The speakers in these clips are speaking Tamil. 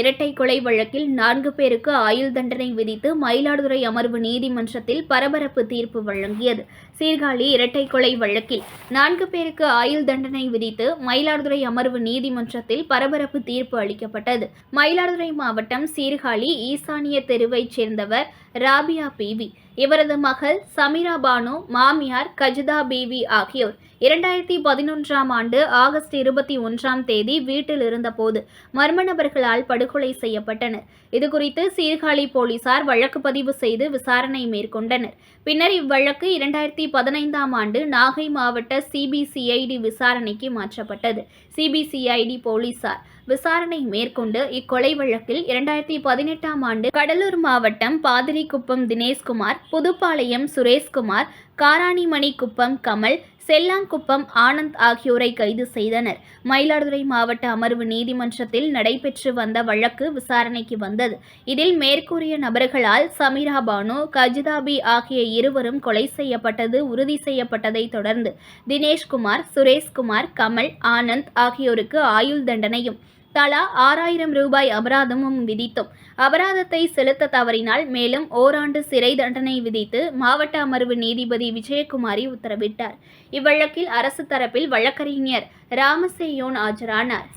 இரட்டை கொலை வழக்கில் நான்கு பேருக்கு ஆயுள் தண்டனை விதித்து மயிலாடுதுறை அமர்வு நீதிமன்றத்தில் பரபரப்பு தீர்ப்பு வழங்கியது. சீர்காழி இரட்டை கொலை வழக்கில் நான்கு பேருக்கு ஆயுள் தண்டனை விதித்து மயிலாடுதுறை அமர்வு நீதிமன்றத்தில் பரபரப்பு தீர்ப்பு அளிக்கப்பட்டது. மயிலாடுதுறை மாவட்டம் சீர்காழி ஈசானிய தெருவைச் சேர்ந்தவர் ராபியா பிவி இவரது மகள் சமீரா பானு மாமியார் கஜிதா பீவி ஆகியோர். இரண்டாயிரத்தி பதினொன்றாம் ஆண்டு ஆகஸ்ட் இருபத்தி ஒன்றாம் தேதி வீட்டில் இருந்தபோது மர்ம நபர்களால் படுகொலை செய்யப்பட்டனர். இதுகுறித்து சீர்காழி போலீசார் வழக்கு பதிவு செய்து விசாரணை மேற்கொண்டனர். பின்னர் இவ்வழக்கு இரண்டாயிரத்தி பதினைந்தாம் ஆண்டு நாகை மாவட்ட சிபிசிஐடி விசாரணைக்கு மாற்றப்பட்டது. சிபிசிஐடி போலீசார் விசாரணை மேற்கொண்டு இக்கொலை வழக்கில் இரண்டாயிரத்தி பதினெட்டாம் ஆண்டு கடலூர் மாவட்டம் பாதிரிக்குப்பம் தினேஷ்குமார் புதுப்பாளையம் சுரேஷ்குமார் காராணிமணி குப்பம் கமல் செல்லாங்குப்பம் ஆனந்த் ஆகியோரை கைது செய்தனர். மயிலாடுதுறை மாவட்ட அமர்வு நீதிமன்றத்தில் நடைபெற்று வந்த வழக்கு விசாரணைக்கு வந்தது. இதில் மேற்கூறிய நபர்களால் சமீரா பானு கஜிதாபி ஆகிய இருவரும் கொலை செய்யப்பட்டது உறுதி செய்யப்பட்டதை தொடர்ந்து தினேஷ்குமார் சுரேஷ்குமார் கமல் ஆனந்த் ஆகியோருக்கு ஆயுள் தண்டனையும் தலா ஆறாயிரம் ரூபாய் அபராதமும் விதித்தோம். அபராதத்தை செலுத்த தவறினால் மேலும் ஓராண்டு சிறை தண்டனை விதித்து மாவட்ட அமர்வு நீதிபதி விஜயகுமாரி உத்தரவிட்டார். இவ்வழக்கில் அரசு தரப்பில் வழக்கறிஞர் ராமசேயோன் ஆஜரானார்.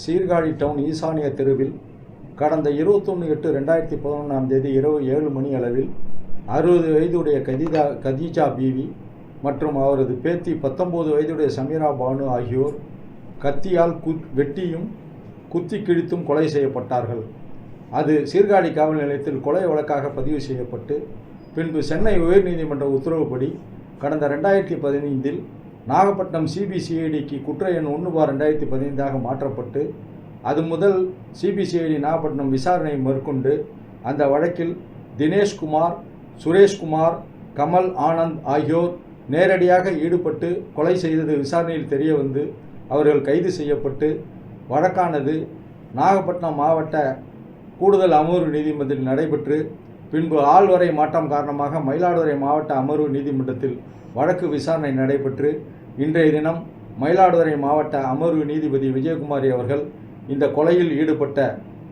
சீர்காழி டவுன் ஈசானிய தெருவில் கடந்த இருபத்தொன்று எட்டு ரெண்டாயிரத்தி பதினொன்றாம் தேதி இரவு ஏழு மணி அளவில் அறுபது வயதுடைய கதிதா கதீஜா பீவி மற்றும் அவரது பேத்தி பத்தொம்போது வயதுடைய சமீரா பானு ஆகியோர் கத்தியால் குத் வெட்டியும் குத்தி கிழித்தும் கொலை செய்யப்பட்டார்கள். அது சீர்காழி காவல் நிலையத்தில் கொலை வழக்காக பதிவு செய்யப்பட்டு பின்பு சென்னை உயர்நீதிமன்ற உத்தரவுப்படி கடந்த ரெண்டாயிரத்தி பதினைந்தில் நாகப்பட்டினம் சிபிசிஐடிக்கு குற்ற எண் ஒன்று பார் ரெண்டாயிரத்தி பதினைந்தாக மாற்றப்பட்டு அது முதல் சிபிசிஐடி நாகப்பட்டினம் விசாரணை மேற்கொண்டு அந்த வழக்கில் தினேஷ்குமார் சுரேஷ்குமார் கமல் ஆனந்த் ஆகியோர் நேரடியாக ஈடுபட்டு கொலை செய்தது விசாரணையில் தெரிய வந்து அவர்கள் கைது செய்யப்பட்டு வழக்கானது நாகப்பட்டினம் மாவட்ட கூடுதல் அமர்வு நீதிமன்றத்தில் நடைபெற்று பின்பு ஆள்வரை மாற்றம் காரணமாக மயிலாடுதுறை மாவட்ட அமர்வு நீதிமன்றத்தில் வழக்கு விசாரணை நடைபெற்று இன்றைய தினம் மயிலாடுதுறை மாவட்ட அமர்வு நீதிபதி விஜயகுமாரி அவர்கள் இந்த கொலையில் ஈடுபட்ட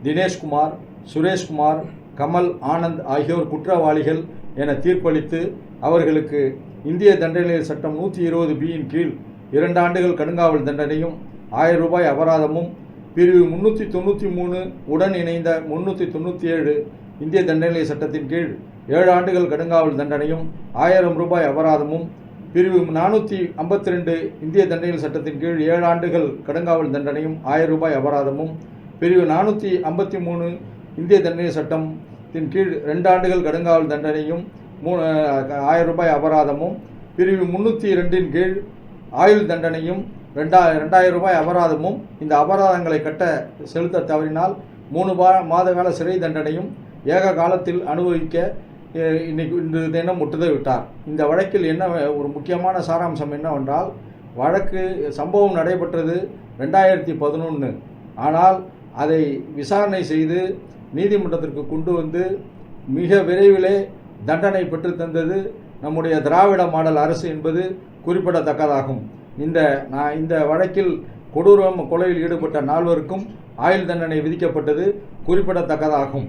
தினேஷ்குமார் சுரேஷ்குமார் கமல் ஆனந்த் ஆகியோர் குற்றவாளிகள் என தீர்ப்பளித்து அவர்களுக்கு இந்திய தண்டனை சட்டம் நூற்றி இருபது பியின் கீழ் இரண்டு ஆண்டுகள் கடுங்காவல் தண்டனையும் ஆயிரம் ரூபாய் அபராதமும் பிரிவு முன்னூற்றி தொண்ணூற்றி மூணு உடன் இணைந்த முன்னூற்றி தொண்ணூற்றி ஏழு இந்திய தண்டனை சட்டத்தின் கீழ் ஏழு ஆண்டுகள் கடுங்காவல் தண்டனையும் ஆயிரம் ரூபாய் அபராதமும் பிரிவு நானூற்றி ஐம்பத்தி ரெண்டு இந்திய தண்டனை சட்டத்தின் கீழ் ஏழு ஆண்டுகள் கடுங்காவல் தண்டனையும் ஆயிரம் ரூபாய் அபராதமும் பிரிவு நானூற்றி ஐம்பத்தி மூணு இந்திய தண்டனை சட்டத்தின் கீழ் ரெண்டு ஆண்டுகள் கடுங்காவல் தண்டனையும் மூணு ஆயிரம் ரூபாய் அபராதமும் பிரிவு முன்னூற்றி ரெண்டின் கீழ் ஆயுள் தண்டனையும் ரெண்டா ரெண்டாயிரம் ரூபாய் அபராதமும் இந்த அபராதங்களை கட்ட செலுத்த தவறினால் மூணு பா மாத கால சிறை தண்டனையும் ஏக காலத்தில் அனுபவிக்க இன்னைக்கு இன்று தினம் முட்டுதை விட்டார். இந்த வழக்கில் என்ன ஒரு முக்கியமான சாராம்சம் என்னவென்றால் வழக்கு சம்பவம் நடைபெற்றது ரெண்டாயிரத்தி பதினொன்று ஆனால் அதை விசாரணை செய்து நீதிமன்றத்திற்கு கொண்டு வந்து மிக விரைவிலே தண்டனை பெற்று தந்தது நம்முடைய திராவிட மாடல் அரசு என்பது குறிப்பிடத்தக்கதாகும். இந்த நான் இந்த வழக்கில் கொடூரம் கொலையில் ஈடுபட்ட நால்வருக்கும் ஆயுள் தண்டனை விதிக்கப்பட்டது குறிப்பிடத்தக்கதாகும்.